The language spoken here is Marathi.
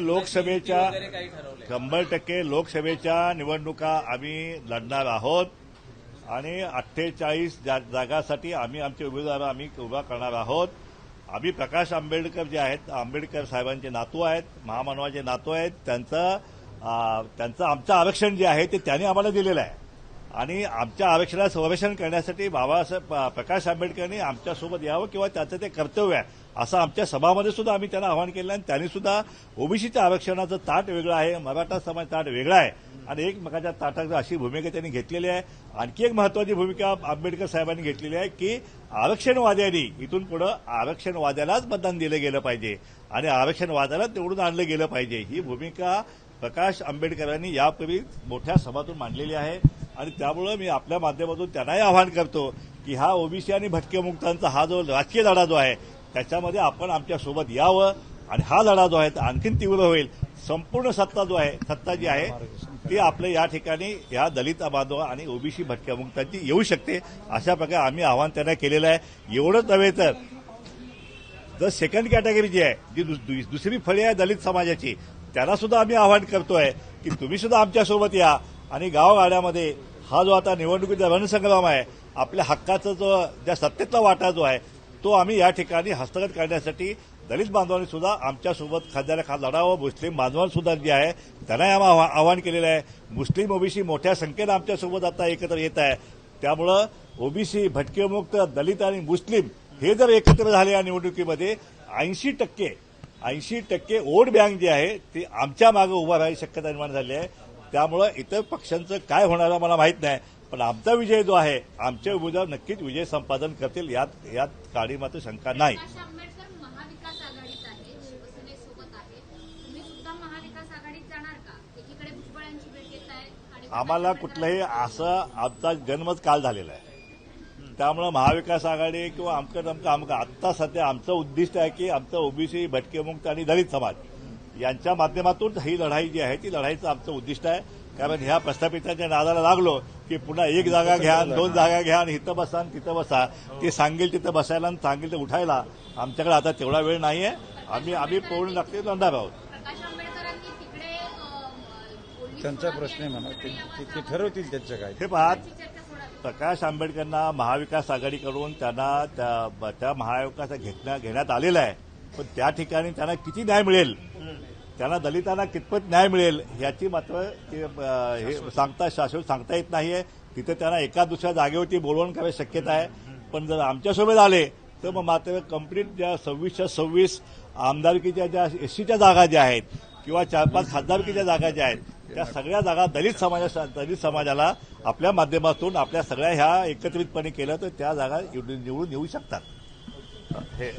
लोकसभेच्या शंभर टक्के लोकसभेच्या निवडणुका आम्ही लढणार आहोत. आणि अठ्ठेचाळीस जागासाठी आम्ही आमचे उमेदवार आम्ही उभा करणार आहोत. आम्ही प्रकाश आंबेडकर जे आहेत आंबेडकर साहेबांचे नातू आहेत महामानवाचे नातू आहेत त्यांचं त्यांचं आमचं आरक्षण जे आहे ते त्यांनी आम्हाला दिलेलं आहे. आणि आमच्या आरक्षणात संरक्षण करण्यासाठी बाबासाहेब प्रकाश आंबेडकरांनी आमच्यासोबत यावं किंवा त्याचं ते कर्तव्य आहे असं आमच्या सभामध्ये सुद्धा आम्ही त्यांना आवाहन केलं आणि त्यांनी सुद्धा ओबीसीच्या आरक्षणाचं ताट वेगळं आहे मराठा समाज ताट वेगळा आहे. आणि एकमेकाच्या ताटात अशी भूमिका त्यांनी घेतलेली आहे. आणखी एक महत्वाची भूमिका आंबेडकर साहेबांनी घेतलेली आहे की आरक्षणवाद्यांनी इथून पुढे आरक्षणवाद्यालाच मतदान दिलं गेलं पाहिजे. आणि आरक्षणवाद्यालाच निवडून आणलं गेलं पाहिजे. ही भूमिका प्रकाश आंबेडकरांनी यापूर्वी मोठ्या सभातून मांडलेली आहे. आणि त्यामुळं मी आपल्या माध्यमातून त्यांनाही आवाहन करतो की हा ओबीसी आणि भटके मुक्तांचा हा जो राजकीय लढा जो आहे त्याच्यामध्ये आपण आमच्यासोबत यावं आणि हा लढा जो आहे तो आणखीन तीव्र होईल. संपूर्ण सत्ता जो आहे सत्ता जी आहे ती आपल्या या ठिकाणी या दलित बांधव आणि ओबीसी भटक्या मुक्तांची येऊ शकते अशा प्रकारे आम्ही आव्हान त्यांना केलेलं आहे. एवढंच नव्हे तर जर सेकंड कॅटेगरी जी आहे जी दुस- दुसरी फळी आहे दलित समाजाची त्यांना सुद्धा आम्ही आव्हान करतोय की तुम्ही सुद्धा आमच्यासोबत या. आणि गावगाड्यामध्ये हा जो आता निवडणुकीचा रणसंग्राम आहे आपल्या हक्काचा जो ज्या सत्तेतला वाटा जो आहे तो आम्ही या ठिकाणी हस्तगत करण्यासाठी दलित बांधवांनी सुद्धा आमच्यासोबत खाद्याला खा लढावं मुस्लिम बांधवांसुद्धा जे आहे त्यांनाही आम्ही आवा- आवाहन केलेलं आहे. मुस्लिम ओबीसी मोठ्या संख्येनं आमच्यासोबत आता एकत्र येत आहे. त्यामुळं ओबीसी भटकेमुक्त दलित आणि मुस्लिम हे जर एकत्र झाले या निवडणुकीमध्ये ऐंशी टक्के ऐंशी टक्के वोट बँक जी आहे ती आमच्या मागे उभा राहायची शक्यता निर्माण झाली आहे. त्यामुळं इतर पक्षांचं काय होणार मला माहीत नाही. पण आमचा विजय जो आहे आमचे उमेदवार नक्कीच विजय संपादन करतील यात यात काळी मात्र शंका नाही. आम्हाला कुठलंही असं आमचा जन्मच काल झालेला आहे. त्यामुळं महाविकास आघाडी किंवा आमकं नमकं आमकं आत्ता सध्या आमचं उद्दिष्ट आहे की आमचं ओबीसी भटकेमुक्त आणि दलित समाज यांच्या माध्यमातून ही लढाई जी आहे ती लढाईचं आमचं उद्दिष्ट आहे. कारण ह्या प्रस्थापितांच्या नादाला लागलो की पुन्हा एक जागा घ्या दोन जागा घ्या आणि इथं बसा आणि तिथं बसा. ते सांगेल तिथं बसायला आणि सांगेल ते उठायला. आमच्याकडे आता तेवढा वेळ नाहीये आम्ही आम्ही पूर्ण लागते लढणार आहोत. प्रकाश आंबेडकरांनी तिकडे अ, पोलीस त्यांचा प्रश्न आहे म्हणा. ते ठरवतील त्यांच्या काय. हे पाहत चर्चा सोडा प्रकाश आंबेडकरांना महाविकास आघाडीकडून त्यांना त्या त्या महाविकास घेतण्या घेण्यात आलेला आहे. पण त्या ठिकाणी त्यांना किती न्याय मिळेल? त्यांना दलितांना कितपत न्याय मिळेल याची मात्र हे सांगता शाश्वत सांगता येत नाहीये. तिथे त्यांना एका दुसऱ्या जागेवरती बोलवण करायची शक्यता आहे. पण जर आमच्यासोबत आले तर मग मात्र कंप्लीट ज्या सव्वीसच्या सव्वीस आमदारकीच्या ज्या एससीच्या जागा ज्या आहेत किंवा चार पाच खासदारकीच्या जागा ज्या आहेत त्या सगळ्या जागा दलित समाजा दलित समाजाला आपल्या माध्यमातून आपल्या सगळ्या ह्या एकत्रितपणे केलं तर त्या जागा निवडून निवडून येऊ शकतात. हे